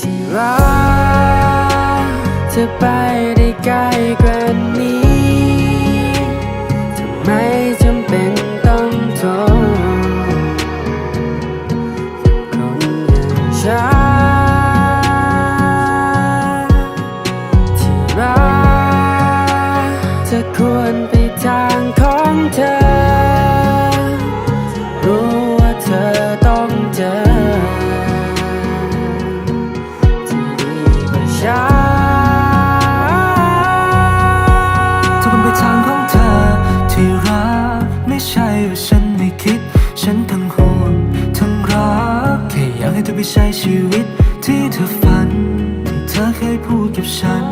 ที่รักจะไป ชาที่รักจะควรไปทางของเธอ วิตที่เธอฝัน ที่เธอเคยพูดกับฉัน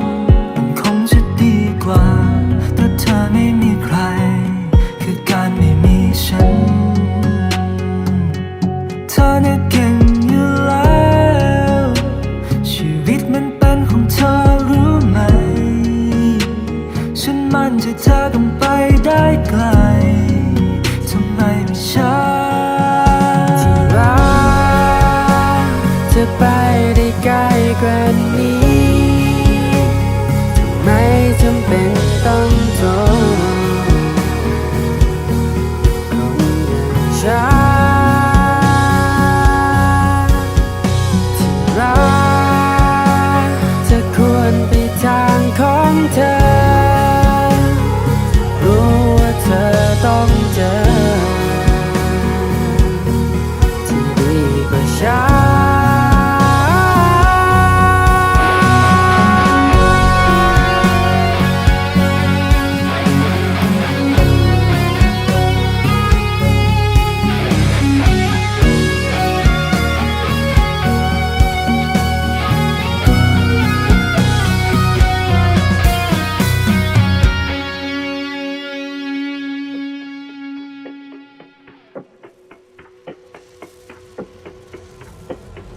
มันคงจะดีกว่าถ้าเธอไม่มีใคร ใกล้กันนี้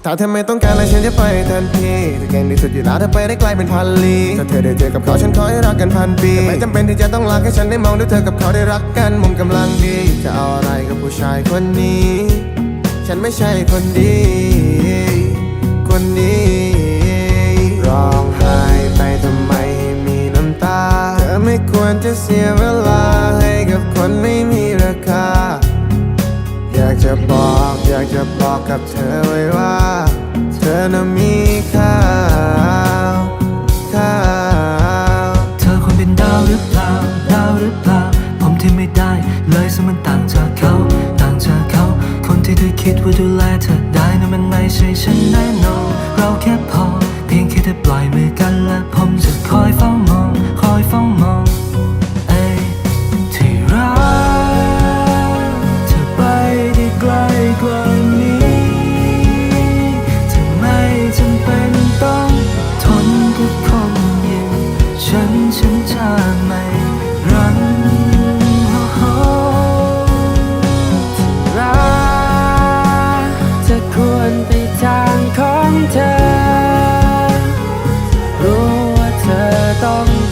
ถ้าเธอไม่ต้องการอะไรฉันจะไปทันทีเธอเก่งที่สุดอยู่แล้วเธอไปได้ไกลเป็นพันลี้ถ้าเธอได้เจอกับเขาฉันขอให้รักกันพันปีแต่ไม่จำเป็นที่จะต้องรักให้ฉันได้มองดูเธอกับเขาได้รักกันมุมกำลังดี จะเอาอะไรกับผู้ชายคนนี้ ฉันไม่ใช่คนดี คนนี้ กับเธอไว้ว่า เธอน่ะมีค่าค่าเธอควรเป็นดาวหรือเปล่า ดาวหรือเปล่า ผมที่ไม่ได้เลยสมันต่างจากเขา ต่างจากเขา คนที่เธอคิดว่าดูแลเธอได้นั้นมันไม่ใช่ฉันแน่นอนเราแค่พอ เพียงแค่เธอปล่อยมือกันและผมจะคอยเฝ้ามอง คอยเฝ้ามอง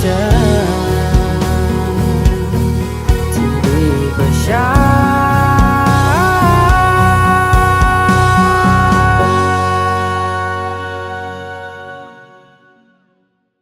真请你放下